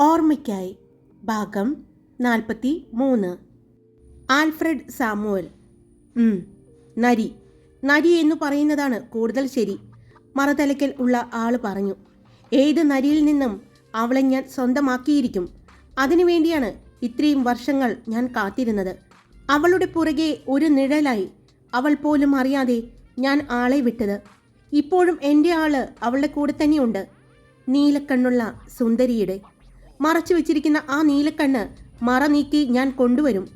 ഓർമ്മയ്ക്കായി. ഭാഗം നാൽപ്പത്തി മൂന്ന് ആൽഫ്രഡ് സാമുവൽ. നരി. നരി എന്ന് പറയുന്നതാണ് കൂടുതൽ ശരി. മറതലയ്ക്കൽ ഉള്ള ആൾ പറഞ്ഞു. ഏത് നരിയിൽ നിന്നും അവളെ ഞാൻ സ്വന്തമാക്കിയിരിക്കും? അതിനുവേണ്ടിയാണ് ഇത്രയും വർഷങ്ങൾ ഞാൻ കാത്തിരുന്നത്. അവളുടെ പുറകെ ഒരു നിഴലായി അവൾ പോലും അറിയാതെ ഞാൻ ആളെ വിട്ടത്. ഇപ്പോഴും എന്റെ ആൾ അവളുടെ കൂടെ തന്നെയുണ്ട്. നീലക്കണ്ണുള്ള സുന്ദരിയുടെ മറച്ചു വെച്ചിരിക്കുന്ന ആ നീലക്കണ്ണ് മറ നീക്കി ഞാൻ കൊണ്ടുവരും.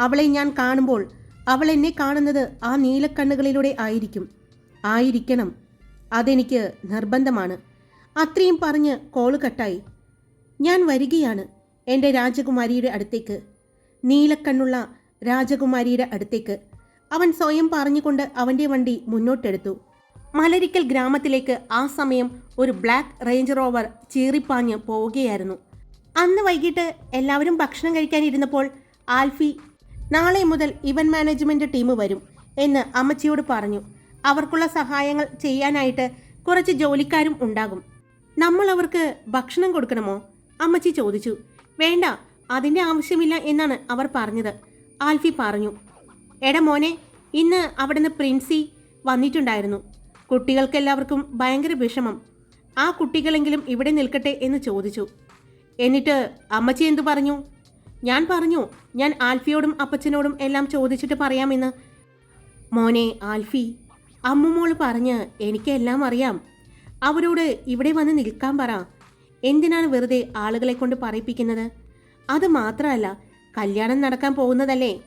അവളെ ഞാൻ കാണുമ്പോൾ അവൾ എന്നെ കാണുന്നത് ആ നീലക്കണ്ണുകളിലൂടെ ആയിരിക്കും. ആയിരിക്കണം. അതെനിക്ക് നിർബന്ധമാണ്. അത്രയും പറഞ്ഞ് കോൾ കട്ടായി. ഞാൻ വരികയാണ് എന്റെ രാജകുമാരിയുടെ അടുത്തേക്ക്. നീലക്കണ്ണുള്ള രാജകുമാരിയുടെ അടുത്തേക്ക്. അവൻ സ്വയം പറഞ്ഞുകൊണ്ട് അവന്റെ വണ്ടി മുന്നോട്ടെടുത്തു. മലരിക്കൽ ഗ്രാമത്തിലേക്ക് ആ സമയം ഒരു ബ്ലാക്ക് റേഞ്ച് റോവർ ചീറിപ്പാഞ്ഞ് പോവുകയായിരുന്നു. അന്ന് വൈകിട്ട് എല്ലാവരും ഭക്ഷണം കഴിക്കാനിരുന്നപ്പോൾ ആൽഫി നാളെ മുതൽ ഇവന്റ് മാനേജ്മെന്റ് ടീം വരും എന്ന് അമ്മച്ചിയോട് പറഞ്ഞു. അവർക്കുള്ള സഹായങ്ങൾ ചെയ്യാനായിട്ട് കുറച്ച് ജോലിക്കാരും ഉണ്ടാകും. നമ്മൾ അവർക്ക് ഭക്ഷണം കൊടുക്കണമോ? അമ്മച്ചി ചോദിച്ചു. വേണ്ട അതിന്റെ ആവശ്യമില്ല എന്നാണ് അവർ പറഞ്ഞത് ആൽഫി പറഞ്ഞു. എടാ മോനെ ഇന്ന് അവിടുന്ന് പ്രിൻസി വന്നിട്ടുണ്ടായിരുന്നു. കുട്ടികൾക്കെല്ലാവർക്കും ഭയങ്കര വിഷമം. ആ കുട്ടികളെങ്കിലും ഇവിടെ നിൽക്കട്ടെ എന്ന് ചോദിച്ചു. എന്നിട്ട് അമ്മച്ചി എന്തു പറഞ്ഞു? ഞാൻ പറഞ്ഞു ഞാൻ ആൽഫിയോടും അപ്പച്ചനോടും എല്ലാം ചോദിച്ചിട്ട് പറയാമെന്ന്. മോനെ ആൽഫി അമ്മുമോൾ പറഞ്ഞ് എനിക്കെല്ലാം അറിയാം. അവരോട് ഇവിടെ വന്ന് നിൽക്കാൻ പറ. എന്തിനാണ് വെറുതെ ആളുകളെ കൊണ്ട് പറയിപ്പിക്കുന്നത്? അത് മാത്രമല്ല കല്യാണം നടക്കാൻ പോകുന്നതല്ലേ?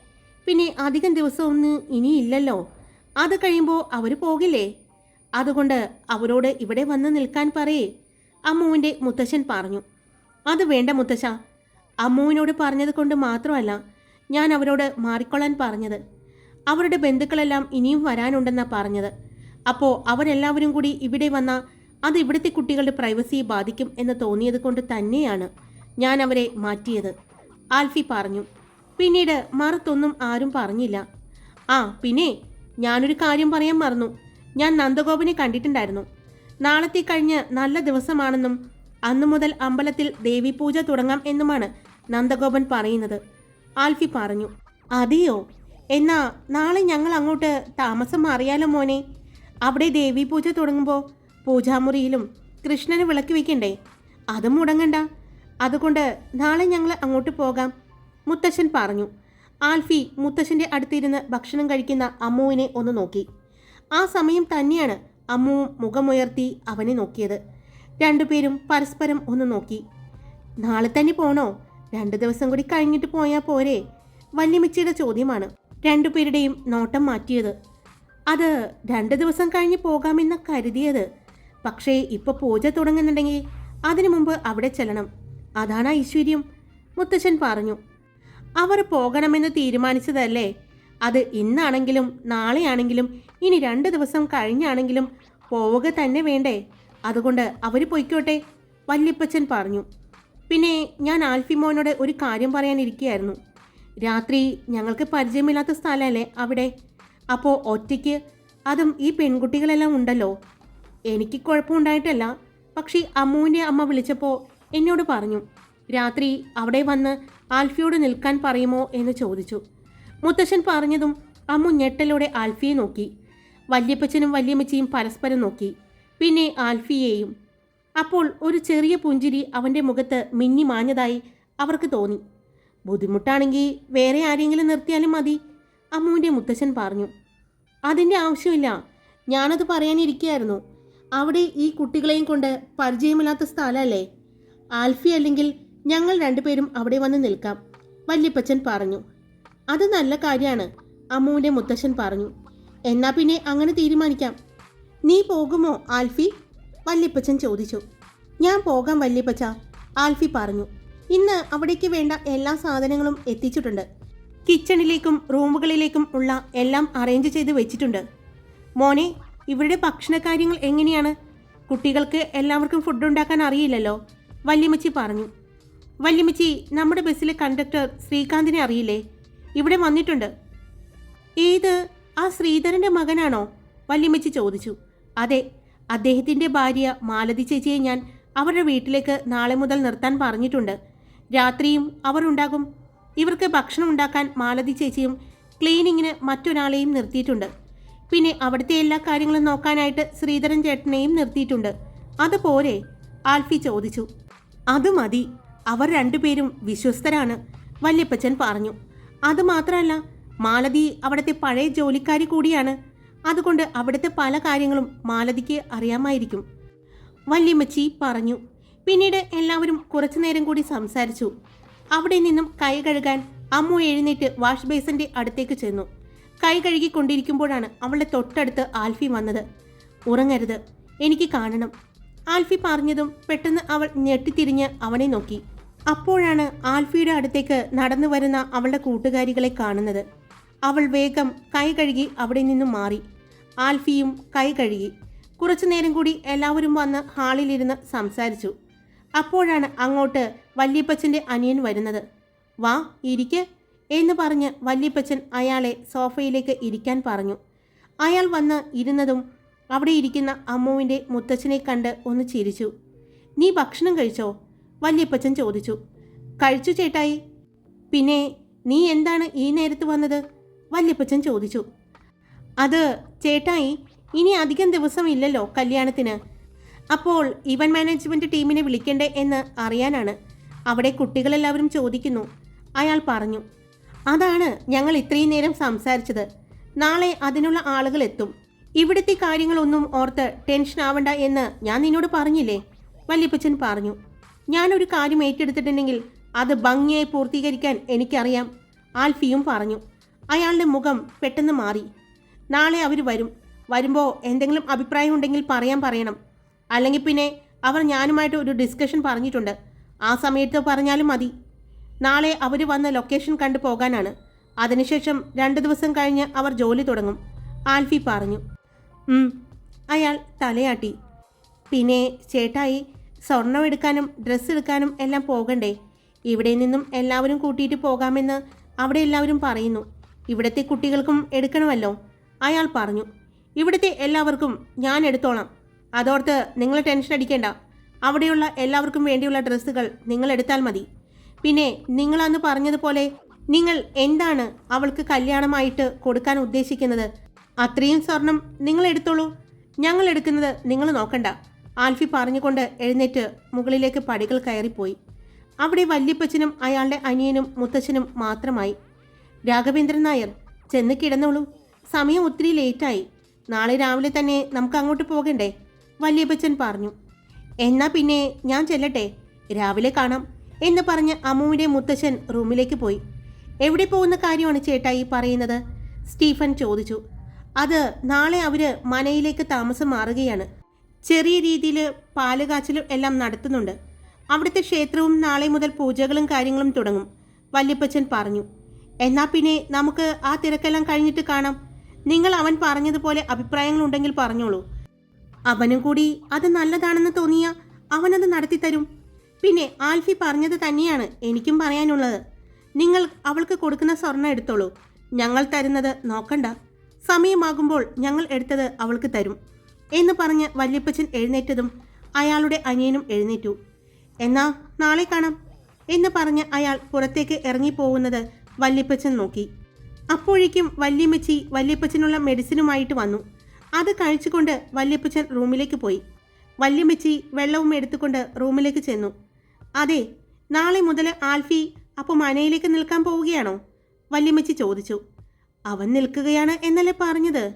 പിന്നെ അധികം ദിവസമൊന്നും ഇനിയില്ലല്ലോ. അത് കഴിയുമ്പോൾ അവർ പോകില്ലേ? അതുകൊണ്ട് അവരോട് ഇവിടെ വന്ന് നിൽക്കാൻ പറയേ അമ്മുവിന്റെ മുത്തശ്ശൻ പറഞ്ഞു. അത് വേണ്ട മുത്തശ്ശ. അമ്മുവിനോട് പറഞ്ഞത് കൊണ്ട് മാത്രമല്ല ഞാൻ അവരോട് മാറിക്കൊള്ളാൻ പറഞ്ഞത്. അവരുടെ ബന്ധുക്കളെല്ലാം ഇനിയും വരാനുണ്ടെന്നാ പറഞ്ഞത്. അപ്പോൾ അവരെല്ലാവരും കൂടി ഇവിടെ വന്ന അത് ഇവിടുത്തെ കുട്ടികളുടെ പ്രൈവസിയെ ബാധിക്കും എന്ന് തോന്നിയത് കൊണ്ട് തന്നെയാണ് ഞാൻ അവരെ മാറ്റിയത്. ആൽഫി പറഞ്ഞു. പിന്നീട് മറുത്തൊന്നും ആരും പറഞ്ഞില്ല. ആ പിന്നെ ഞാനൊരു കാര്യം പറയാൻ മറന്നു. ഞാൻ നന്ദഗോപനെ കണ്ടിട്ടുണ്ടായിരുന്നു. നാളത്തെ കഴിഞ്ഞ് നല്ല ദിവസമാണെന്നും അന്നു മുതൽ അമ്പലത്തിൽ ദേവിപൂജ തുടങ്ങാം എന്നുമാണ് നന്ദഗോപൻ പറയുന്നത്. ആൽഫി പറഞ്ഞു അതെയോ? എന്നാ നാളെ ഞങ്ങൾ അങ്ങോട്ട് താമസം മാറിയാലോ മോനെ? അവിടെ ദേവിപൂജ തുടങ്ങുമ്പോൾ പൂജാമുറിയിലും കൃഷ്ണന് വിളക്ക് വയ്ക്കണ്ടേ അത് മുടങ്ങണ്ട. അതുകൊണ്ട് നാളെ ഞങ്ങൾ അങ്ങോട്ട് പോകാം മുത്തശ്ശൻ പറഞ്ഞു. ആൽഫി മുത്തശ്ശന്റെ അടുത്തിരുന്ന് ഭക്ഷണം കഴിക്കുന്ന അമ്മുവിനെ ഒന്ന് നോക്കി. ആ സമയം തന്നെയാണ് അമ്മുവും മുഖമുയർത്തി അവനെ നോക്കിയത്. രണ്ടുപേരും പരസ്പരം ഒന്ന് നോക്കി. നാളെ തന്നെ പോണോ? രണ്ടു ദിവസം കൂടി കഴിഞ്ഞിട്ട് പോയാൽ പോരെ? വല്യമ്മച്ചിയുടെ ചോദ്യമാണ് രണ്ടുപേരുടെയും നോട്ടം മാറ്റിയത്. അത് രണ്ട് ദിവസം കഴിഞ്ഞ് പോകാമെന്ന് കരുതിയത്. പക്ഷേ ഇപ്പോൾ പൂജ തുടങ്ങുന്നുണ്ടെങ്കിൽ അതിനു മുമ്പ് അവിടെ ചെല്ലണം. അതാണ് ഐശ്വര്യം മുത്തശ്ശൻ പറഞ്ഞു. അവർ പോകണമെന്ന് തീരുമാനിച്ചതല്ലേ? അത് ഇന്നാണെങ്കിലും നാളെയാണെങ്കിലും ഇനി രണ്ട് ദിവസം കഴിഞ്ഞാണെങ്കിലും പോവുക തന്നെ വേണ്ടേ? അതുകൊണ്ട് അവർ പൊയ്ക്കോട്ടെ വല്യപ്പച്ചൻ പറഞ്ഞു. പിന്നെ ഞാൻ ആൽഫിമോനോട് ഒരു കാര്യം പറയാനിരിക്കുകയായിരുന്നു. രാത്രി ഞങ്ങൾക്ക് പരിചയമില്ലാത്ത സ്ഥലമല്ലേ അവിടെ? അപ്പോൾ ഒറ്റയ്ക്ക് അതും ഈ പെൺകുട്ടികളെല്ലാം ഉണ്ടല്ലോ. എനിക്ക് കുഴപ്പമുണ്ടായിട്ടല്ല പക്ഷേ അമ്മുവിന്റെ അമ്മ വിളിച്ചപ്പോൾ എന്നോട് പറഞ്ഞു രാത്രി അവിടെ വന്ന് ആൽഫിയോട് നിൽക്കാൻ പറയുമോ എന്ന് ചോദിച്ചു. മുത്തശ്ശൻ പറഞ്ഞതും അമ്മു ഞെട്ടലോടെ ആൽഫിയെ നോക്കി. വല്യപ്പച്ചനും വല്യമ്മച്ചിയും പരസ്പരം നോക്കി. പിന്നെ ആൽഫിയെയും. അപ്പോൾ ഒരു ചെറിയ പുഞ്ചിരി അവന്റെ മുഖത്ത് മിന്നി മാഞ്ഞതായി അവർക്ക് തോന്നി. ബുദ്ധിമുട്ടാണെങ്കിൽ വേറെ ആരെങ്കിലും നിർത്തിയാലും മതി അമ്മുവിന്റെ മുത്തശ്ശൻ പറഞ്ഞു. അതിന്റെ ആവശ്യമില്ല ഞാനത് പറയാനിരിക്കുകയായിരുന്നു. അവിടെ ഈ കുട്ടികളെയും കൊണ്ട് പരിചയമില്ലാത്ത സ്ഥലമല്ലേ? ആൽഫി അല്ലെങ്കിൽ ഞങ്ങൾ രണ്ടുപേരും അവിടെ വന്ന് നിൽക്കാം വല്യപ്പച്ചൻ പറഞ്ഞു. അത് നല്ല കാര്യമാണ് അമ്മുവിന്റെ മുത്തശ്ശൻ പറഞ്ഞു. എന്നാൽ പിന്നെ അങ്ങനെ തീരുമാനിക്കാം. നീ പോകുമോ ആൽഫി? വല്യപ്പച്ചൻ ചോദിച്ചു. ഞാൻ പോകാം വല്യപ്പച്ച ആൽഫി പറഞ്ഞു. ഇന്ന് അവിടേക്ക് വേണ്ട എല്ലാ സാധനങ്ങളും എത്തിച്ചിട്ടുണ്ട്. കിച്ചണിലേക്കും റൂമുകളിലേക്കും ഉള്ള എല്ലാം അറേഞ്ച് ചെയ്ത് വെച്ചിട്ടുണ്ട്. മോനെ ഇവരുടെ ഭക്ഷണകാര്യങ്ങൾ എങ്ങനെയാണ്? കുട്ടികൾക്ക് എല്ലാവർക്കും ഫുഡ് ഉണ്ടാക്കാൻ അറിയില്ലല്ലോ വല്യമ്മച്ചി പറഞ്ഞു. വല്യമ്മച്ചി നമ്മുടെ ബസ്സിലെ കണ്ടക്ടർ ശ്രീകാന്തിനെ അറിയില്ലേ? ഇവിടെ വന്നിട്ടുണ്ട്. ഏത്? ആ ശ്രീധരന്റെ മകനാണോ? വല്യമ്മച്ചി ചോദിച്ചു. അതെ അദ്ദേഹത്തിന്റെ ഭാര്യ മാലതി ചേച്ചിയെ ഞാൻ അവരുടെ വീട്ടിലേക്ക് നാളെ മുതൽ നിർത്താൻ പറഞ്ഞിട്ടുണ്ട്. രാത്രിയും അവർ ഉണ്ടാകും. ഇവർക്ക് ഭക്ഷണം ഉണ്ടാക്കാൻ മാലതി ചേച്ചിയും ക്ലീനിങ്ങിന് മറ്റൊരാളെയും നിർത്തിയിട്ടുണ്ട്. പിന്നെ അവിടുത്തെ എല്ലാ കാര്യങ്ങളും നോക്കാനായിട്ട് ശ്രീധരൻ ചേട്ടനെയും നിർത്തിയിട്ടുണ്ട്. അതുപോരെ ആൽഫി ചോദിച്ചു. അത് മതി. അവർ രണ്ടുപേരും വിശ്വസ്തരാണ് വല്യപ്പച്ചൻ പറഞ്ഞു. അതുമാത്രമല്ല മാലതി അവിടുത്തെ പഴയ ജോലിക്കാരി കൂടിയാണ്. അതുകൊണ്ട് അവിടുത്തെ പല കാര്യങ്ങളും മാലതിക്ക് അറിയാമായിരിക്കും. വല്യമ്മച്ചി പറഞ്ഞു. പിന്നീട് എല്ലാവരും കുറച്ചു നേരം കൂടി സംസാരിച്ചു. അവിടെ നിന്നും കൈ കഴുകാൻ അമ്മു എഴുന്നേറ്റ് വാഷ് ബേസിന്റെ അടുത്തേക്ക് ചെന്നു. കൈ കഴുകിക്കൊണ്ടിരിക്കുമ്പോഴാണ് അവളുടെ തൊട്ടടുത്ത് ആൽഫി വന്നത്. ഉറങ്ങരുത്. എനിക്ക് കാണണം. ആൽഫി പറഞ്ഞതും പെട്ടെന്ന് അവൾ ഞെട്ടിത്തിരിഞ്ഞ് അവനെ നോക്കി. അപ്പോഴാണ് ആൽഫിയുടെ അടുത്തേക്ക് നടന്നു വരുന്ന അവളുടെ കൂട്ടുകാരികളെ കാണുന്നത്. അവൾ വേഗം കൈ കഴുകി അവിടെ നിന്നും മാറി. ആൽഫിയും കൈ കഴുകി. കുറച്ചു നേരം കൂടി എല്ലാവരും വന്ന് ഹാളിലിരുന്ന് സംസാരിച്ചു. അപ്പോഴാണ് അങ്ങോട്ട് വല്യപ്പച്ചന്റെ അനിയൻ വരുന്നത്. വാ ഇരിക്ക് എന്ന് പറഞ്ഞ് വല്യപ്പച്ചൻ അയാളെ സോഫയിലേക്ക് ഇരിക്കാൻ പറഞ്ഞു. അയാൾ വന്ന് ഇരുന്നതും അവിടെ ഇരിക്കുന്ന അമ്മുവിന്റെ മുത്തച്ഛനെ കണ്ട് ഒന്ന് ചിരിച്ചു. നീ ഭക്ഷണം കഴിച്ചോ? വല്യപ്പച്ചൻ ചോദിച്ചു. കഴിച്ചു ചേട്ടായി. പിന്നെ നീ എന്താണ് ഈ നേരത്ത് വന്നത്? വല്യപ്പച്ചൻ ചോദിച്ചു. അത് ചേട്ടായി ഇനി അധികം ദിവസം ഇല്ലല്ലോ കല്യാണത്തിന്. അപ്പോൾ ഇവന്റ് മാനേജ്മെന്റ് ടീമിനെ വിളിക്കണ്ടേ എന്ന് അറിയാനാണ് അവിടെ കുട്ടികളെല്ലാവരും ചോദിക്കുന്നു. അയാൾ പറഞ്ഞു അതാണ് ഞങ്ങൾ ഇത്രയും നേരം സംസാരിച്ചത്. നാളെ അതിനുള്ള ആളുകൾ എത്തും. ഇവിടുത്തെ കാര്യങ്ങളൊന്നും ഓർത്ത് ടെൻഷൻ ആവണ്ട എന്ന് ഞാൻ നിന്നോട് പറഞ്ഞില്ലേ? വല്യപ്പച്ചൻ പറഞ്ഞു ഞാനൊരു കാര്യം ഏറ്റെടുത്തിട്ടുണ്ടെങ്കിൽ അത് ഭംഗിയായി പൂർത്തീകരിക്കാൻ എനിക്കറിയാം ആൽഫിയും പറഞ്ഞു. അയാളുടെ മുഖം പെട്ടെന്ന് മാറി. നാളെ അവർ വരും. വരുമ്പോൾ എന്തെങ്കിലും അഭിപ്രായം ഉണ്ടെങ്കിൽ പറയാൻ പറയണം. അല്ലെങ്കിൽ പിന്നെ അവർ ഞാനുമായിട്ട് ഒരു ഡിസ്കഷൻ പറഞ്ഞിട്ടുണ്ട്. ആ സമയത്ത് പറഞ്ഞാലും മതി. നാളെ അവർ വന്ന ലൊക്കേഷൻ കണ്ടു പോകാനാണ്. അതിനുശേഷം രണ്ട് ദിവസം കഴിഞ്ഞ് അവർ ജോലി തുടങ്ങും ആൽഫി പറഞ്ഞു. അയാൾ തലയാട്ടി. പിന്നെ ചേട്ടായി സ്വർണം എടുക്കാനും ഡ്രസ്സ് എടുക്കാനും എല്ലാം പോകണ്ടേ? ഇവിടെ നിന്നും എല്ലാവരും കൂട്ടിയിട്ട് പോകാമെന്ന് അവിടെ എല്ലാവരും പറയുന്നു. ഇവിടുത്തെ കുട്ടികൾക്കും എടുക്കണമല്ലോ. അയാൾ പറഞ്ഞു ഇവിടുത്തെ എല്ലാവർക്കും ഞാൻ എടുത്തോളാം. അതോർത്ത് നിങ്ങൾ ടെൻഷൻ അടിക്കേണ്ട. അവിടെയുള്ള എല്ലാവർക്കും വേണ്ടിയുള്ള ഡ്രസ്സുകൾ നിങ്ങൾ എടുത്താൽ മതി. പിന്നെ നിങ്ങൾ അന്ന് പറഞ്ഞതുപോലെ നിങ്ങൾ എന്താണ് അവൾക്ക് കല്യാണമായിട്ട് കൊടുക്കാൻ ഉദ്ദേശിക്കുന്നത്? അത്രയും സ്വർണം നിങ്ങൾ എടുത്തോളൂ. ഞങ്ങൾ എടുക്കുന്നത് നിങ്ങൾ നോക്കണ്ട. ആൽഫി പറഞ്ഞുകൊണ്ട് എഴുന്നേറ്റ് മുകളിലേക്ക് പടികൾ കയറിപ്പോയി. അവിടെ വല്യപ്പച്ചനും അയാളുടെ അനിയനും മുത്തച്ഛനും മാത്രമായി. രാഘവേന്ദ്രൻ നായർ ചെന്ന് കിടന്നോളൂ. സമയം ഒത്തിരി ലേറ്റായി. നാളെ രാവിലെ തന്നെ നമുക്ക് അങ്ങോട്ട് പോകണ്ടേ? വല്യപ്പച്ചൻ പറഞ്ഞു. എന്നാ പിന്നെ ഞാൻ ചെല്ലട്ടെ? രാവിലെ കാണാം എന്ന് പറഞ്ഞ് അമ്മുവിന്റെ മുത്തച്ഛൻ റൂമിലേക്ക് പോയി. എവിടെ പോകുന്ന കാര്യമാണ് ചേട്ടായി പറയുന്നത്? സ്റ്റീഫൻ ചോദിച്ചു. അത് നാളെ അവർ മനയിലേക്ക് താമസം മാറുകയാണ്. ചെറിയ രീതിയിൽ പാലുകാച്ചലും എല്ലാം നടത്തുന്നുണ്ട്. അവിടുത്തെ ക്ഷേത്രവും നാളെ മുതൽ പൂജകളും കാര്യങ്ങളും തുടങ്ങും വല്യപ്പച്ചൻ പറഞ്ഞു. എന്നാ പിന്നെ നമുക്ക് ആ തിരക്കെല്ലാം കഴിഞ്ഞിട്ട് കാണാം. നിങ്ങൾ അവൻ പറഞ്ഞതുപോലെ അഭിപ്രായങ്ങൾ ഉണ്ടെങ്കിൽ പറഞ്ഞോളൂ. അവനും കൂടി അത് നല്ലതാണെന്ന് തോന്നിയ അവനത് നടത്തിത്തരും. പിന്നെ ആൽഫി പറഞ്ഞത് തന്നെയാണ് എനിക്കും പറയാനുള്ളത്. നിങ്ങൾ അവൾക്ക് കൊടുക്കുന്ന സ്വർണം എടുത്തോളൂ. ഞങ്ങൾ തരുന്നത് നോക്കണ്ട. സമയമാകുമ്പോൾ ഞങ്ങൾ എടുത്തത് അവൾക്ക് തരും എന്ന് പറഞ്ഞ് വല്യപ്പച്ചൻ എഴുന്നേറ്റതും അയാളുടെ അനിയനും എഴുന്നേറ്റു. എന്നാ നാളെ കാണാം എന്ന് പറഞ്ഞ് അയാൾ പുറത്തേക്ക് ഇറങ്ങിപ്പോകുന്നത് വല്യപ്പച്ചൻ നോക്കി. അപ്പോഴേക്കും വല്യമ്മച്ചി വല്യപ്പച്ചനുള്ള മെഡിസിനുമായിട്ട് വന്നു. അത് കഴിച്ചുകൊണ്ട് വല്യപ്പച്ചൻ റൂമിലേക്ക് പോയി. വല്യമ്മച്ചി വെള്ളവും എടുത്തുകൊണ്ട് റൂമിലേക്ക് ചെന്നു. അതെ നാളെ മുതൽ ആൽഫി അപ്പോൾ മനയിലേക്ക് നിൽക്കാൻ പോവുകയാണോ? വല്യമ്മച്ചി ചോദിച്ചു. അവൻ നിൽക്കുകയാണ് എന്നല്ലേ പറഞ്ഞത്?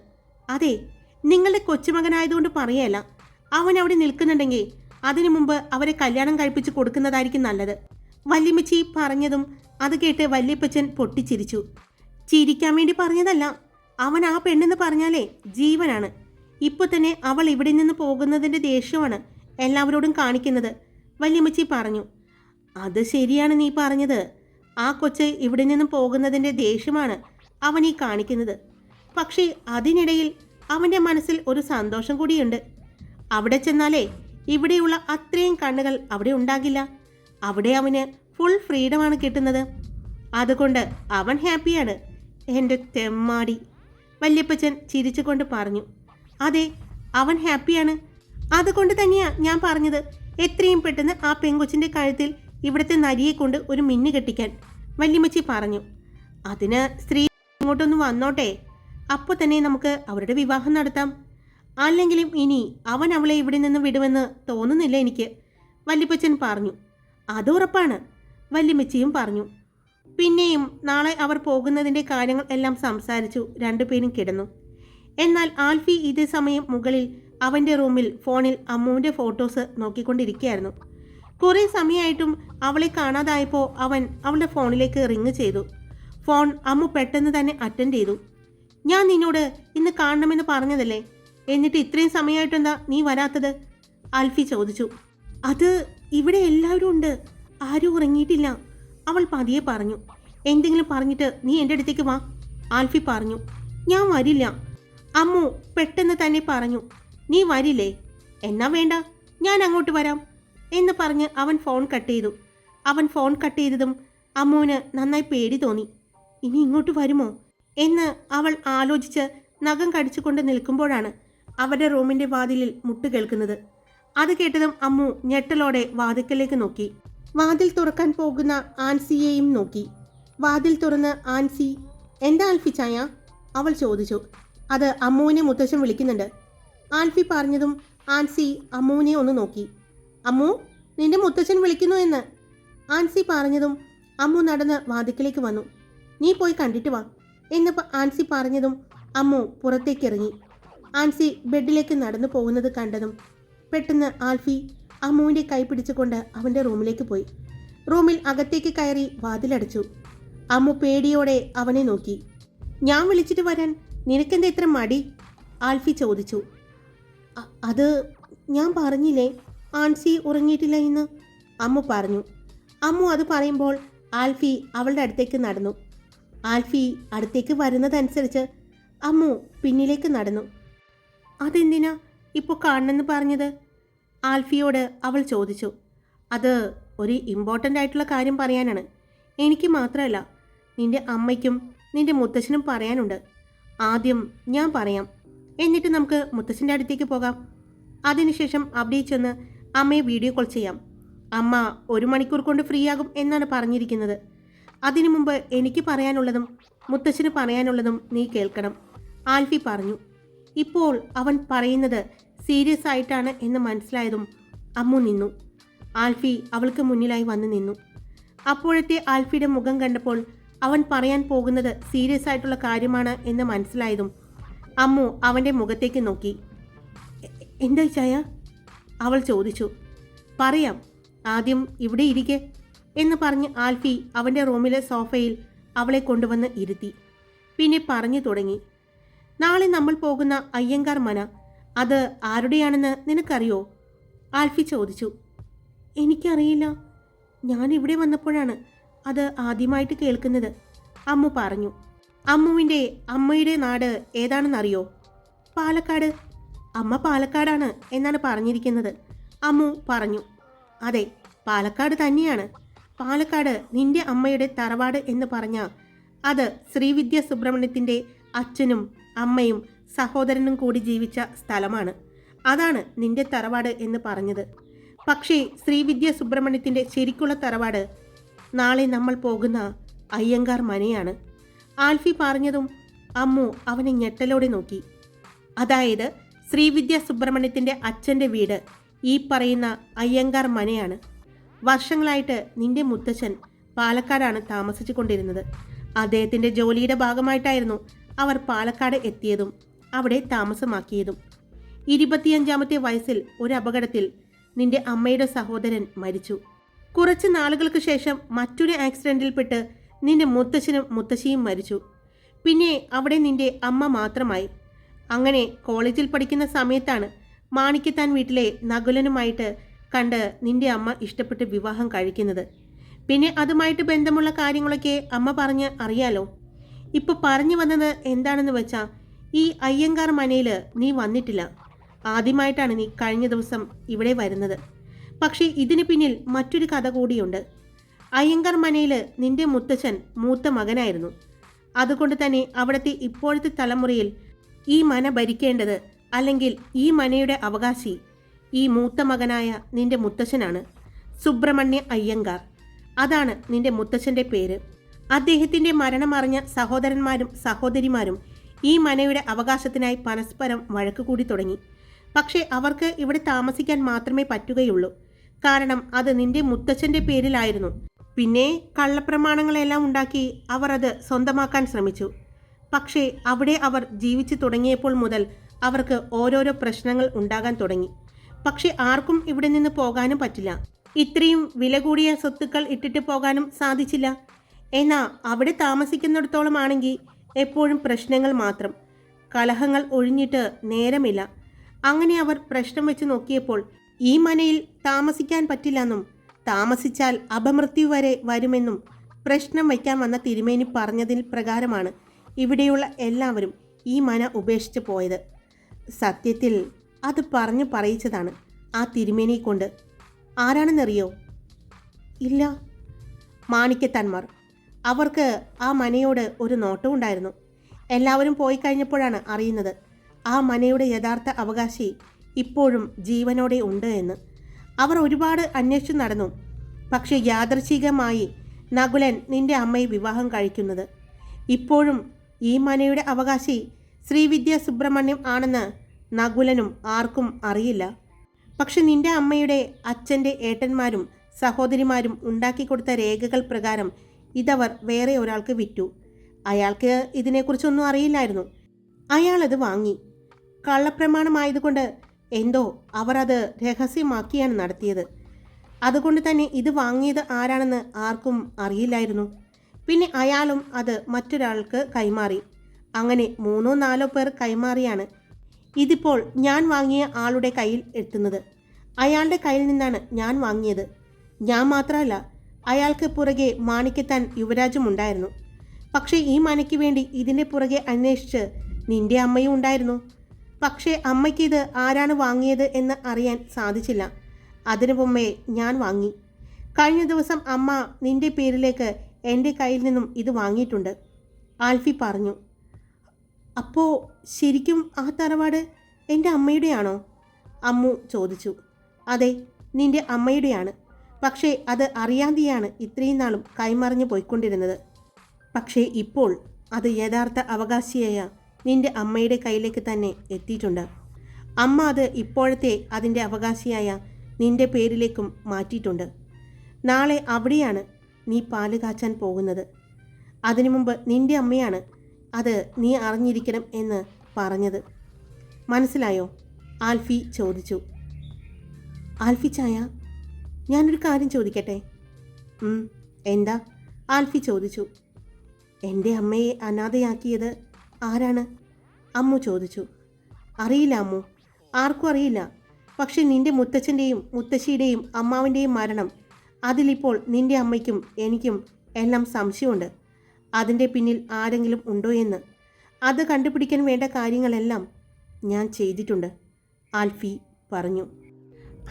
അതെ നിങ്ങളുടെ കൊച്ചുമകനായതുകൊണ്ട് പറയല്ല അവൻ അവിടെ നിൽക്കുന്നുണ്ടെങ്കിൽ അതിനു മുമ്പ് അവരെ കല്യാണം കഴിപ്പിച്ച് കൊടുക്കുന്നതായിരിക്കും നല്ലത്. വല്യമ്മച്ചി പറഞ്ഞതും അത് കേട്ട് വല്യപ്പച്ചൻ പൊട്ടിച്ചിരിച്ചു. ചിരിക്കാൻ വേണ്ടി പറഞ്ഞതല്ല അവൻ ആ പെണ്ണെന്ന് പറഞ്ഞാലേ ജീവനാണ്. ഇപ്പൊ തന്നെ അവൾ ഇവിടെ നിന്ന് പോകുന്നതിന്റെ ദേഷ്യമാണ് എല്ലാവരോടും കാണിക്കുന്നത്. വല്യമ്മച്ചി പറഞ്ഞു അത് ശരിയാണ് നീ പറഞ്ഞത്. ആ കൊച്ച് ഇവിടെ നിന്നും പോകുന്നതിന്റെ ദേഷ്യമാണ് അവൻ ഈ കാണിക്കുന്നത്. പക്ഷേ അതിനിടയിൽ അവന്റെ മനസ്സിൽ ഒരു സന്തോഷം കൂടിയുണ്ട്. അവിടെ ചെന്നാലേ ഇവിടെയുള്ള അത്രയും കണ്ണുകൾ അവിടെ ഉണ്ടാകില്ല. അവിടെ അവന് ഫുൾ ഫ്രീഡമാണ് കിട്ടുന്നത്. അതുകൊണ്ട് അവൻ ഹാപ്പിയാണ്. എന്റെ തെമ്മാടി. വല്യപ്പച്ചൻ ചിരിച്ചുകൊണ്ട് പറഞ്ഞു. അതെ അവൻ ഹാപ്പിയാണ്. അതുകൊണ്ട് തന്നെയാ ഞാൻ പറഞ്ഞത്. എത്രയും പെട്ടെന്ന് ആ പെങ്കൊച്ചിന്റെ കഴുത്തിൽ ഇവിടുത്തെ നരിയെ കൊണ്ട് ഒരു മിന്നു കെട്ടിക്കാൻ. വല്യമ്മച്ചി പറഞ്ഞു. അതിന് സ്ത്രീ ഇങ്ങോട്ടൊന്ന് വന്നോട്ടെ. അപ്പോൾ തന്നെ നമുക്ക് അവരുടെ വിവാഹം നടത്താം. അല്ലെങ്കിലും ഇനി അവൻ അവളെ ഇവിടെ നിന്ന് വിടുമെന്ന് തോന്നുന്നില്ല എനിക്ക്. വല്യപ്പച്ചൻ പറഞ്ഞു. അത് ഉറപ്പാണ്. വല്യമ്മച്ചിയും പറഞ്ഞു. പിന്നെയും നാളെ അവർ പോകുന്നതിന്റെ കാര്യങ്ങൾ എല്ലാം സംസാരിച്ചു രണ്ടുപേരും കിടന്നു. എന്നാൽ ആൽഫി ഇതേ സമയം മുകളിൽ അവന്റെ റൂമിൽ ഫോണിൽ അമ്മുവിന്റെ ഫോട്ടോസ് നോക്കിക്കൊണ്ടിരിക്കുകയായിരുന്നു. കുറേ സമയമായിട്ടും അവളെ കാണാതായപ്പോൾ അവൻ അവളുടെ ഫോണിലേക്ക് റിങ് ചെയ്തു. ഫോൺ അമ്മു പെട്ടെന്ന് തന്നെ അറ്റൻഡ് ചെയ്തു. ഞാൻ നിന്നോട് ഇന്ന് കാണണമെന്ന് പറഞ്ഞതല്ലേ? എന്നിട്ട് ഇത്രയും സമയമായിട്ടെന്താ നീ വരാത്തത്? ആൽഫി ചോദിച്ചു. അത് ഇവിടെ എല്ലാവരും ഉണ്ട്. ആരും ഉറങ്ങിയിട്ടില്ല. അവൾ പതിയെ പറഞ്ഞു എന്തെങ്കിലും പറഞ്ഞിട്ട് നീ എന്റെ അടുത്തേക്ക് വാ ആൽഫി പറഞ്ഞു. ഞാൻ വരില്ല. അമ്മു പെട്ടെന്ന് തന്നെ പറഞ്ഞു. നീ വരില്ലേ? എന്നാ വേണ്ട ഞാൻ അങ്ങോട്ട് വരാം എന്ന് പറഞ്ഞ് അവൻ ഫോൺ കട്ട് ചെയ്തു. അവൻ ഫോൺ കട്ട് ചെയ്തതും അമ്മുവിന് നന്നായി പേടി തോന്നി. ഇനി ഇങ്ങോട്ട് വരുമോ? എന്ന് അവൾ ആലോചിച്ച് നഖം കടിച്ചുകൊണ്ട് നിൽക്കുമ്പോഴാണ് അവരുടെ റൂമിന്റെ വാതിലിൽ മുട്ട് കേൾക്കുന്നത്. അത് കേട്ടതും അമ്മു ഞെട്ടലോടെ വാതിക്കലേക്ക് നോക്കി. വാതിൽ തുറക്കാൻ പോകുന്ന ആൻസിയെയും നോക്കി. വാതിൽ തുറന്ന് ആൻസി എന്താ ആൽഫി ചായ? അവൾ ചോദിച്ചു. അത് അമ്മുവിനെ മുത്തശ്ശൻ വിളിക്കുന്നുണ്ട്. ആൽഫി പറഞ്ഞതും ആൻസി അമ്മുവിനെ ഒന്ന് നോക്കി. അമ്മു നിന്റെ മുത്തശ്ശൻ വിളിക്കുന്നു എന്ന്. ആൻസി പറഞ്ഞതും അമ്മു നടന്ന് വാതിക്കലേക്ക് വന്നു. നീ പോയി കണ്ടിട്ട് വാ എന്ന് ആൻസി പറഞ്ഞതും അമ്മു പുറത്തേക്കിറങ്ങി ആൻസി ബെഡിലേക്ക് നടന്നു പോകുന്നത് കണ്ടതും പെട്ടെന്ന് ആൽഫി അമ്മുവിന്റെ കൈ പിടിച്ചുകൊണ്ട് അവന്റെ റൂമിലേക്ക് പോയി. റൂമിൽ അകത്തേക്ക് കയറി വാതിലടച്ചു. അമ്മു പേടിയോടെ അവനെ നോക്കി. ഞാൻ വിളിച്ചിട്ട് വരാൻ നിനക്കെന്താ ഇത്ര മടി? ആൽഫി ചോദിച്ചു. അത് ഞാൻ പറഞ്ഞില്ലേ? ആൻസി ഉറങ്ങിയിട്ടില്ല എന്ന് അമ്മു പറഞ്ഞു. അമ്മു അത് പറയുമ്പോൾ ആൽഫി അവളുടെ അടുത്തേക്ക് നടന്നു. ആൽഫി അടുത്തേക്ക് വരുന്നതനുസരിച്ച് അമ്മു പിന്നിലേക്ക് നടന്നു. അതെന്തിനാ ഇപ്പോൾ കാണണമെന്ന് പറഞ്ഞത്? ആൽഫിയോട് അവൾ ചോദിച്ചു അത് ഒരു ഇമ്പോർട്ടന്റ് ആയിട്ടുള്ള കാര്യം പറയാനാണ്. എനിക്ക് മാത്രമല്ല നിന്റെ അമ്മയ്ക്കും നിന്റെ മുത്തശ്ശനും പറയാനുണ്ട്. ആദ്യം ഞാൻ പറയാം. എന്നിട്ട് നമുക്ക് മുത്തശ്ശന്റെ അടുത്തേക്ക് പോകാം. അതിനുശേഷം അവിടെ ചെന്ന് അമ്മയെ വീഡിയോ കോൾ ചെയ്യാം. അമ്മ ഒരു മണിക്കൂർ കൊണ്ട് ഫ്രീ ആകും എന്നാണ് പറഞ്ഞിരിക്കുന്നത്. അതിനു മുമ്പ് എനിക്ക് പറയാനുള്ളതും മുത്തശ്ശന് പറയാനുള്ളതും നീ കേൾക്കണം ആൽഫി പറഞ്ഞു. ഇപ്പോൾ അവൻ പറയുന്നത് സീരിയസ് ആയിട്ടാണ് എന്ന് മനസ്സിലായതും അമ്മു നിന്നു. ആൽഫി അവൾക്ക് മുന്നിലായി വന്നു നിന്നു. അപ്പോഴത്തെ ആൽഫിയുടെ മുഖം കണ്ടപ്പോൾ അവൻ പറയാൻ പോകുന്നത് സീരിയസ് ആയിട്ടുള്ള കാര്യമാണ് എന്ന് മനസ്സിലായതും അമ്മു അവന്റെ മുഖത്തേക്ക് നോക്കി. "എ- എന്താ ചായ അവൾ ചോദിച്ചു. പറയാം ആദ്യം ഇവിടെ ഇരിക്കെ എന്ന് പറഞ്ഞ് ആൽഫി അവന്റെ റൂമിലെ സോഫയിൽ അവളെ കൊണ്ടുവന്ന് ഇരുത്തി. പിന്നെ പറഞ്ഞു തുടങ്ങി. നാളെ നമ്മൾ പോകുന്ന അയ്യങ്കാർ മന അത് ആരുടെയാണെന്ന് നിനക്കറിയോ? ആൽഫി ചോദിച്ചു. എനിക്കറിയില്ല. ഞാൻ ഇവിടെ വന്നപ്പോഴാണ് അത് ആദ്യമായിട്ട് കേൾക്കുന്നത്. അമ്മു പറഞ്ഞു. അമ്മുവിന്റെ അമ്മയുടെ നാട് ഏതാണെന്നറിയോ? പാലക്കാട്. അമ്മ പാലക്കാടാണ് എന്നാണ് പറഞ്ഞിരിക്കുന്നത്. അമ്മു പറഞ്ഞു. അതെ പാലക്കാട് തന്നെയാണ്. പാലക്കാട് നിന്റെ അമ്മയുടെ തറവാട് എന്ന് പറഞ്ഞ അത് ശ്രീവിദ്യ സുബ്രഹ്മണ്യത്തിന്റെ അച്ഛനും അമ്മയും സഹോദരനും കൂടി ജീവിച്ച സ്ഥലമാണ്. അതാണ് നിന്റെ തറവാട് എന്ന് പറഞ്ഞത്. പക്ഷേ ശ്രീവിദ്യ സുബ്രഹ്മണ്യത്തിന്റെ ശരിക്കുള്ള തറവാട് നാളെ നമ്മൾ പോകുന്ന അയ്യങ്കാർ മനയാണ്. ആൽഫി പറഞ്ഞതും അമ്മു അവനെ ഞെട്ടലോടെ നോക്കി. അതായത് ശ്രീവിദ്യ സുബ്രഹ്മണ്യത്തിന്റെ അച്ഛന്റെ വീട് ഈ പറയുന്ന അയ്യങ്കാർ മനയാണ്. വർഷങ്ങളായിട്ട് നിന്റെ മുത്തച്ഛൻ പാലക്കാടാണ് താമസിച്ചു കൊണ്ടിരുന്നത് അദ്ദേഹത്തിന്റെ ജോലിയുടെ ഭാഗമായിട്ടായിരുന്നു അവർ പാലക്കാട് എത്തിയതും. അവിടെ താമസമാക്കിയതും. ഇരുപത്തിയഞ്ചാമത്തെ വയസ്സിൽ ഒരു അപകടത്തിൽ നിന്റെ അമ്മയുടെ സഹോദരൻ മരിച്ചു. കുറച്ച് നാളുകൾക്ക് ശേഷം മറ്റൊരു ആക്സിഡന്റിൽപ്പെട്ട് നിന്റെ മുത്തശ്ശനും മുത്തശ്ശിയും മരിച്ചു. പിന്നെ അവിടെ നിന്റെ അമ്മ മാത്രമായി. അങ്ങനെ കോളേജിൽ പഠിക്കുന്ന സമയത്താണ് മാണിക്കത്താൻ വീട്ടിലെ നകുലനുമായിട്ട് കണ്ട് നിന്റെ അമ്മ ഇഷ്ടപ്പെട്ട് വിവാഹം കഴിക്കുന്നത്. പിന്നെ അതുമായിട്ട് ബന്ധമുള്ള കാര്യങ്ങളൊക്കെ അമ്മ പറഞ്ഞ് അറിയാലോ? ഇപ്പൊ പറഞ്ഞു വന്നത് എന്താണെന്ന് വെച്ചാൽ ഈ അയ്യങ്കാർ മനയിൽ നീ വന്നിട്ടില്ല. ആദ്യമായിട്ടാണ് നീ കഴിഞ്ഞ ദിവസം ഇവിടെ വരുന്നത്. പക്ഷേ ഇതിന് പിന്നിൽ മറ്റൊരു കഥ കൂടിയുണ്ട്. അയ്യങ്കാർ മനയിൽ നിന്റെ മുത്തച്ഛൻ മൂത്ത മകനായിരുന്നു. അതുകൊണ്ട് തന്നെ അവിടുത്തെ ഇപ്പോഴത്തെ തലമുറയിൽ ഈ മന ഭരിക്കേണ്ടത് അല്ലെങ്കിൽ ഈ മനയുടെ അവകാശി ഈ മൂത്ത മകനായ നിന്റെ മുത്തച്ഛനാണ്. സുബ്രഹ്മണ്യ അയ്യങ്കാർ. അതാണ് നിന്റെ മുത്തച്ഛന്റെ പേര്. അദ്ദേഹത്തിന്റെ മരണമറിഞ്ഞ സഹോദരന്മാരും സഹോദരിമാരും ഈ മനയുടെ അവകാശത്തിനായി പരസ്പരം വഴക്ക് കൂടി തുടങ്ങി. പക്ഷേ അവർക്ക് ഇവിടെ താമസിക്കാൻ മാത്രമേ പറ്റുകയുള്ളൂ. കാരണം അത് നിന്റെ മുത്തച്ഛന്റെ പേരിലായിരുന്നു. പിന്നെ കള്ളപ്രമാണങ്ങളെല്ലാം ഉണ്ടാക്കി അവർ അത് സ്വന്തമാക്കാൻ ശ്രമിച്ചു. പക്ഷേ അവിടെ അവർ ജീവിച്ചു തുടങ്ങിയപ്പോൾ മുതൽ അവർക്ക് ഓരോരോ പ്രശ്നങ്ങൾ ഉണ്ടാകാൻ തുടങ്ങി. പക്ഷെ ആർക്കും ഇവിടെ നിന്ന് പോകാനും പറ്റില്ല. ഇത്രയും വില കൂടിയ സ്വത്തുക്കൾ ഇട്ടിട്ട് പോകാനും സാധിച്ചില്ല. എന്നാ അവിടെ താമസിക്കുന്നിടത്തോളം ആണെങ്കിൽ എപ്പോഴും പ്രശ്നങ്ങൾ മാത്രം. കലഹങ്ങൾ ഒഴിഞ്ഞിട്ട് നേരമില്ല. അങ്ങനെ അവർ പ്രശ്നം വെച്ച് നോക്കിയപ്പോൾ ഈ മനയിൽ താമസിക്കാൻ പറ്റില്ലെന്നും താമസിച്ചാൽ അപമൃത്യു വരെ വരുമെന്നും പ്രശ്നം വയ്ക്കാൻ വന്ന തിരുമേനി പറഞ്ഞതിൽ പ്രകാരമാണ് ഇവിടെയുള്ള എല്ലാവരും ഈ മന ഉപേക്ഷിച്ച് പോയത്. സത്യത്തിൽ അത് പറഞ്ഞു പറയിച്ചതാണ് ആ തിരുമേനിയെ കൊണ്ട് ആരാണെന്നറിയോ? ഇല്ല. മാണിക്കത്തന്മാർ അവർക്ക് ആ മനയോട് ഒരു നോട്ടം ഉണ്ടായിരുന്നു. എല്ലാവരും പോയി കഴിഞ്ഞപ്പോഴാണ് അറിയുന്നത്. ആ മനയുടെ യഥാർത്ഥ അവകാശി ഇപ്പോഴും ജീവനോടെ ഉണ്ട് എന്ന്. അവർ ഒരുപാട് അന്വേഷിച്ചു നടന്നു. പക്ഷേ യാദർശികമായി നകുലൻ നിന്റെ അമ്മയെ വിവാഹം കഴിക്കുന്നത്. ഇപ്പോഴും ഈ മനയുടെ അവകാശി ശ്രീവിദ്യ സുബ്രഹ്മണ്യം ആണെന്ന് നകുലനും ആർക്കും അറിയില്ല. പക്ഷെ നിന്റെ അമ്മയുടെ അച്ഛന്റെ ഏട്ടന്മാരും സഹോദരിമാരും ഉണ്ടാക്കിക്കൊടുത്ത രേഖകൾ പ്രകാരം ഇതവർ വേറെ ഒരാൾക്ക് വിറ്റു. അയാൾക്ക് ഇതിനെക്കുറിച്ചൊന്നും അറിയില്ലായിരുന്നു. അയാളത് വാങ്ങി. കള്ളപ്രമാണമായതുകൊണ്ട് എന്തോ അവർ അത് രഹസ്യമാക്കിയാണ് നടത്തിയത്. അതുകൊണ്ട് തന്നെ ഇത് വാങ്ങിയത് ആരാണെന്ന് ആർക്കും അറിയില്ലായിരുന്നു. പിന്നെ അയാളും അത് മറ്റൊരാൾക്ക് കൈമാറി. അങ്ങനെ മൂന്നോ നാലോ പേർ കൈമാറിയാണ് ഇതിപ്പോൾ ഞാൻ വാങ്ങിയ ആളുടെ കയ്യിൽ എത്തുന്നത്. അയാളുടെ കയ്യിൽ നിന്നാണ് ഞാൻ വാങ്ങിയത്. ഞാൻ മാത്രമല്ല അയാൾക്ക് പുറകെ മാണിക്കത്താൻ യുവരാജും ഉണ്ടായിരുന്നു പക്ഷേ ഈ മനയ്ക്ക് വേണ്ടി ഇതിന്റെ പുറകെ അന്വേഷിച്ച് നിന്റെ അമ്മയും ഉണ്ടായിരുന്നു. പക്ഷേ അമ്മയ്ക്ക് ഇത് ആരാണ് വാങ്ങിയത് എന്ന് അറിയാൻ സാധിച്ചില്ല. അതിനു മുമ്പേ ഞാൻ വാങ്ങി. കഴിഞ്ഞ ദിവസം അമ്മ നിന്റെ പേരിലേക്ക് എന്റെ കയ്യിൽ നിന്നും ഇത് വാങ്ങിയിട്ടുണ്ട്. ആൽഫി പറഞ്ഞു അപ്പോൾ ശരിക്കും ആ തറവാട് എന്റെ അമ്മയുടെയാണോ? അമ്മു ചോദിച്ചു അതെ നിന്റെ അമ്മയുടെയാണ്. പക്ഷേ അത് അറിയാതെയാണ് ഇത്രയും നാളും കൈമറിഞ്ഞു പോയിക്കൊണ്ടിരുന്നത്. പക്ഷേ ഇപ്പോൾ അത് യഥാർത്ഥ അവകാശിയായ നിന്റെ അമ്മയുടെ കയ്യിലേക്ക് തന്നെ എത്തിയിട്ടുണ്ട്. അമ്മ അത് ഇപ്പോഴത്തെ അതിന്റെ അവകാശിയായ നിന്റെ പേരിലേക്കും മാറ്റിയിട്ടുണ്ട്. നാളെ അവിടെയാണ് നീ പാൽ കാച്ചാൻ പോകുന്നത്. അതിനു മുമ്പ് നിന്റെ അമ്മയാണ് അത് നീ അറിഞ്ഞിരിക്കണം എന്ന് പറഞ്ഞത്. മനസ്സിലായോ? ആൽഫി ചോദിച്ചു. ആൽഫി ചായ ഞാനൊരു കാര്യം ചോദിക്കട്ടെ? എന്താ? ആൽഫി ചോദിച്ചു. എന്റെ അമ്മയെ അനാഥയാക്കിയത് ആരാണ്? അമ്മു ചോദിച്ചു. അറിയില്ല അമ്മു. ആർക്കും അറിയില്ല. പക്ഷെ നിന്റെ മുത്തച്ഛന്റെയും മുത്തശ്ശിയുടെയും അമ്മാവിന്റെയും മരണം അതിലിപ്പോൾ നിന്റെ അമ്മയ്ക്കും എനിക്കും എല്ലാം സംശയമുണ്ട്. അതിന്റെ പിന്നിൽ ആരെങ്കിലും ഉണ്ടോ എന്ന്. അത് കണ്ടുപിടിക്കാൻ വേണ്ട കാര്യങ്ങളെല്ലാം ഞാൻ ചെയ്തിട്ടുണ്ട് ആൽഫി പറഞ്ഞു.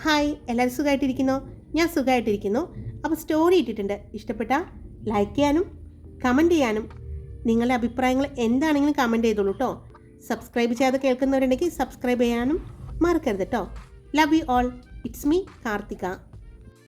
ഹായ് എല്ലാവരും സുഖമായിട്ടിരിക്കുന്നോ? ഞാൻ സുഖമായിട്ടിരിക്കുന്നു അപ്പോൾ സ്റ്റോറി ഇട്ടിട്ടുണ്ട്. ഇഷ്ടപ്പെട്ട ലൈക്ക് ചെയ്യാനും കമന്റ് ചെയ്യാനും നിങ്ങളുടെ അഭിപ്രായങ്ങൾ എന്താണെങ്കിലും കമന്റ് ചെയ്തോളൂ കേട്ടോ സബ്സ്ക്രൈബ് ചെയ്യാതെ കേൾക്കുന്നവരുണ്ടെങ്കിൽ സബ്സ്ക്രൈബ് ചെയ്യാനും മറക്കരുത് കേട്ടോ love you all it's me Karthika.